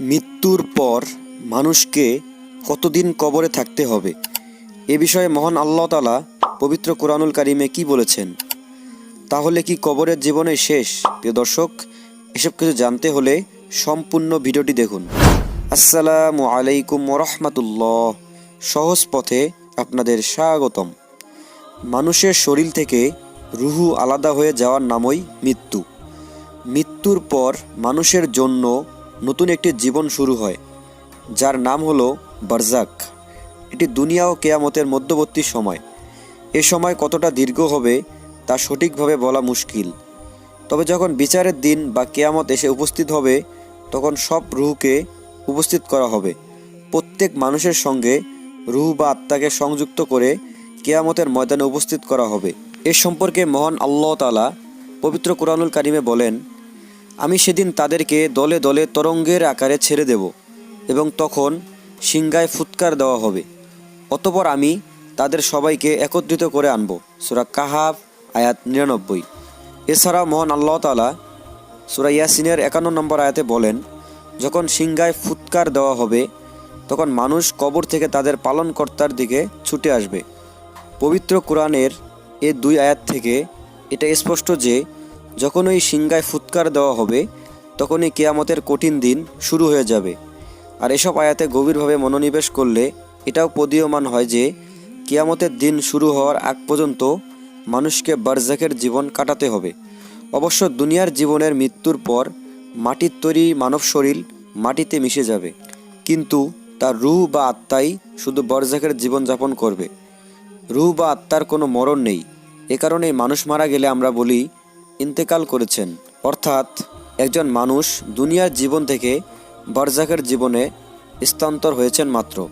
মৃত্যুর পর মানুষকে কতদিন কবরে থাকতে হবে? এ বিষয়ে মহান আল্লাহ তালা পবিত্র কোরআনুল কারিমে কি বলেছেন? তাহলে কি কবরের জীবনে শেষ? প্রিয় দর্শক, এসব কিছু জানতে হলে সম্পূর্ণ ভিডিওটি দেখুন। আসসালামু আলাইকুম রহমতুল্লাহ। সহজ পথে আপনাদের স্বাগতম। মানুষের শরীর থেকে রুহু আলাদা হয়ে যাওয়ার নামই মৃত্যু। মৃত্যুর পর মানুষের জন্য নতুন একটি জীবন শুরু হয়, যার নাম হলো বারজাক। এটি দুনিয়া ও কেয়ামতের মধ্যবর্তী সময়। এ সময় কতটা দীর্ঘ হবে, তা সঠিকভাবে বলা মুশকিল। তবে যখন বিচারের দিন বা কেয়ামত এসে উপস্থিত হবে, তখন সব রুহকে উপস্থিত করা হবে। প্রত্যেক মানুষের সঙ্গে রুহ বা আত্মাকে সংযুক্ত করে কেয়ামতের ময়দানে উপস্থিত করা হবে। এ সম্পর্কে মহান আল্লাহ তালা পবিত্র কোরআনুল কারিমে বলেন আমি সেদিন তাদেরকে দলে দলে তরঙ্গের আকারে ছেড়ে দেব এবং তখন সিংগায় ফুৎকার দেওয়া হবে। অতপর আমি তাদের সবাইকে একত্রিত করে আনব। সুরা কাহাব আয়াত নিরানব্বই। এছাড়া মহান আল্লাহ তালা সুরা ইয়াসিনের একান্ন নম্বর আয়াতে বলেন, যখন সিংগায় ফুৎকার দেওয়া হবে, তখন মানুষ কবর থেকে তাদের পালনকর্তার দিকে ছুটে আসবে। পবিত্র কোরআনের এ দুই আয়াত থেকে এটা স্পষ্ট যে যখন ওই সিংগায় ফুৎকার দেওয়া হবে, তখনই কেয়ামতের কঠিন দিন শুরু হয়ে যাবে। আর এসব আয়াতে গভীরভাবে মনোনিবেশ করলে এটাও প্রদীয়মান হয় যে, কেয়ামতের দিন শুরু হওয়ার আগ পর্যন্ত মানুষকে বারজাকের জীবন কাটাতে হবে। অবশ্য দুনিয়ার জীবনের মৃত্যুর পর মাটির তৈরি মানব শরীর মাটিতে মিশে যাবে। কিন্তু তার রুহ বা আত্মাই শুধু বরজাকের জীবনযাপন করবে। রুহ বা আত্মার কোনো মরণ নেই। এ কারণে মানুষ মারা গেলে আমরা বলি ইন্তেকাল করেছেন। অর্থাৎ একজন মানুষ দুনিয়ার জীবন থেকে বরজাকের জীবনে স্থানান্তর হয়েছেন মাত্র।